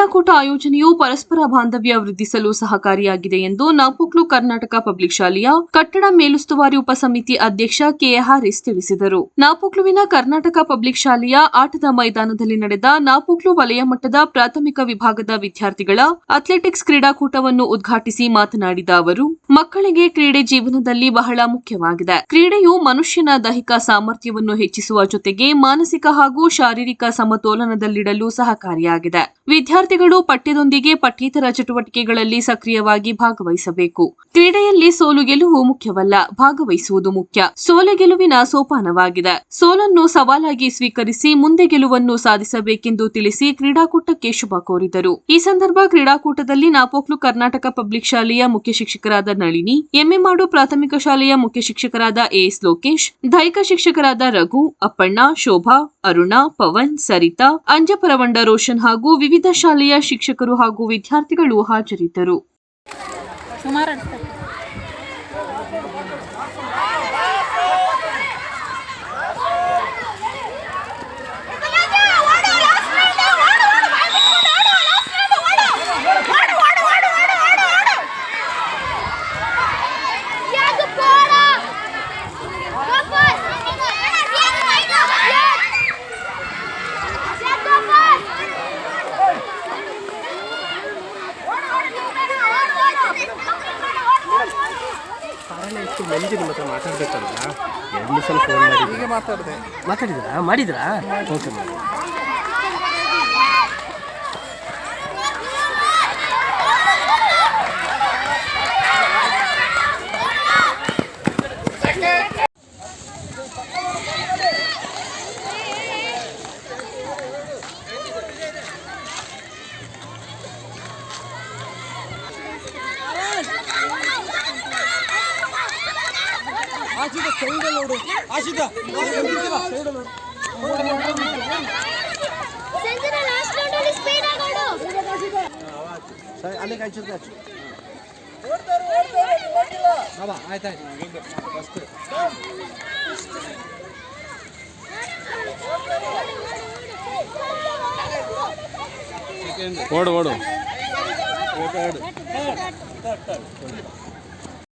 ಕ್ರೀಡಾಕೂಟ ಆಯೋಜನೆಯು ಪರಸ್ಪರ ಬಾಂಧವ್ಯ ವೃದ್ಧಿಸಲು ಸಹಕಾರಿಯಾಗಿದೆ ಎಂದು ನಾಪೋಕ್ಲು ಕರ್ನಾಟಕ ಪಬ್ಲಿಕ್ ಶಾಲೆಯ ಕಟ್ಟಡ ಮೇಲುಸ್ತುವಾರಿ ಉಪಸಮಿತಿ ಅಧ್ಯಕ್ಷ ಕೆ ಹಾರಿಸ್ ತಿಳಿಸಿದರು. ನಾಪೋಕ್ಲುವಿನ ಕರ್ನಾಟಕ ಪಬ್ಲಿಕ್ ಶಾಲೆಯ ಆಟದ ಮೈದಾನದಲ್ಲಿ ನಡೆದ ನಾಪೋಕ್ಲು ವಲಯ ಮಟ್ಟದ ಪ್ರಾಥಮಿಕ ವಿಭಾಗದ ವಿದ್ಯಾರ್ಥಿಗಳ ಅಥ್ಲೆಟಿಕ್ಸ್ ಕ್ರೀಡಾಕೂಟವನ್ನು ಉದ್ಘಾಟಿಸಿ ಮಾತನಾಡಿದ ಅವರು, ಮಕ್ಕಳಿಗೆ ಕ್ರೀಡೆ ಜೀವನದಲ್ಲಿ ಬಹಳ ಮುಖ್ಯವಾಗಿದೆ. ಕ್ರೀಡೆಯು ಮನುಷ್ಯನ ದೈಹಿಕ ಸಾಮರ್ಥ್ಯವನ್ನು ಹೆಚ್ಚಿಸುವ ಜೊತೆಗೆ ಮಾನಸಿಕ ಹಾಗೂ ಶಾರೀರಿಕ ಸಮತೋಲನದಲ್ಲಿಡಲು ಸಹಕಾರಿಯಾಗಿದೆ. ವಿದ್ಯಾರ್ಥಿಗಳು ಪಠ್ಯದೊಂದಿಗೆ ಪಠ್ಯೇತರ ಚಟುವಟಿಕೆಗಳಲ್ಲಿ ಸಕ್ರಿಯವಾಗಿ ಭಾಗವಹಿಸಬೇಕು. ಕ್ರೀಡೆಯಲ್ಲಿ ಸೋಲು ಗೆಲುವು ಮುಖ್ಯವಲ್ಲ, ಭಾಗವಹಿಸುವುದು ಮುಖ್ಯ. ಸೋಲು ಗೆಲುವಿನ ಸೋಪಾನವಾಗಿದೆ. ಸೋಲನ್ನು ಸವಾಲಾಗಿ ಸ್ವೀಕರಿಸಿ ಮುಂದೆ ಗೆಲುವನ್ನು ಸಾಧಿಸಬೇಕೆಂದು ತಿಳಿಸಿ ಕ್ರೀಡಾಕೂಟಕ್ಕೆ ಶುಭ ಕೋರಿದರು. ಈ ಸಂದರ್ಭ ಕ್ರೀಡಾಕೂಟದಲ್ಲಿ ನಾಪೋಕ್ಲು ಕರ್ನಾಟಕ ಪಬ್ಲಿಕ್ ಶಾಲೆಯ ಮುಖ್ಯ ಶಿಕ್ಷಕರಾದ ನಳಿನಿ ಎಮ್ಮೆಮಾಡು ಪ್ರಾಥಮಿಕ ಶಾಲೆಯ ಮುಖ್ಯ ಶಿಕ್ಷಕರಾದ ಎಎಸ್ ಲೋಕೇಶ್ ದೈಹಿಕ ಶಿಕ್ಷಕರಾದ ರಘು, ಅಪ್ಪಣ್ಣ, ಶೋಭಾ, ಅರುಣ, ಪವನ್, ಸರಿತಾ, ಅಂಜಪರವಂಡ ರೋಷನ್ ಹಾಗೂ ವಿವಿಧ ಶಾಲೆಯ ಶಿಕ್ಷಕರು ಹಾಗೂ ವಿದ್ಯಾರ್ಥಿಗಳು ಹಾಜರಿದ್ದರು. ಕಾರಣ ಎಷ್ಟು ಮಂದಿ ನಿಮ್ಮ ಹತ್ರ ಮಾತಾಡ್ಬೇಕಂತ ಎರಡು ಸಲ ಫೋನ್ ಮಾಡಿ ಹೀಗೆ ಮಾತಾಡಿದೆ. ಮಾತಾಡಿದ್ರಾ ಮಾಡಿದ್ರಾ ಓಕೆ ಮಾಡಿ ಆಶಿದ ಸೈಡ್ ನೋಡು ಆಶಿದ ಸೈಡ್ ನೋಡು ಸಂಜನ ಲಾಸ್ಟ್ ರೌಂಡಲ್ಲಿ ಸ್ಪೀಡ್ ಆಗೋಡು ಅಲ್ಲಿ ಕಾಯ್ಸಿದ್ರೆ ಅಚ್ಚು ಬಾಬಾ ಆಯ್ತಾಯ್ತು ಫಸ್ಟ್ ಓಡು ಓಡು ಎರಡು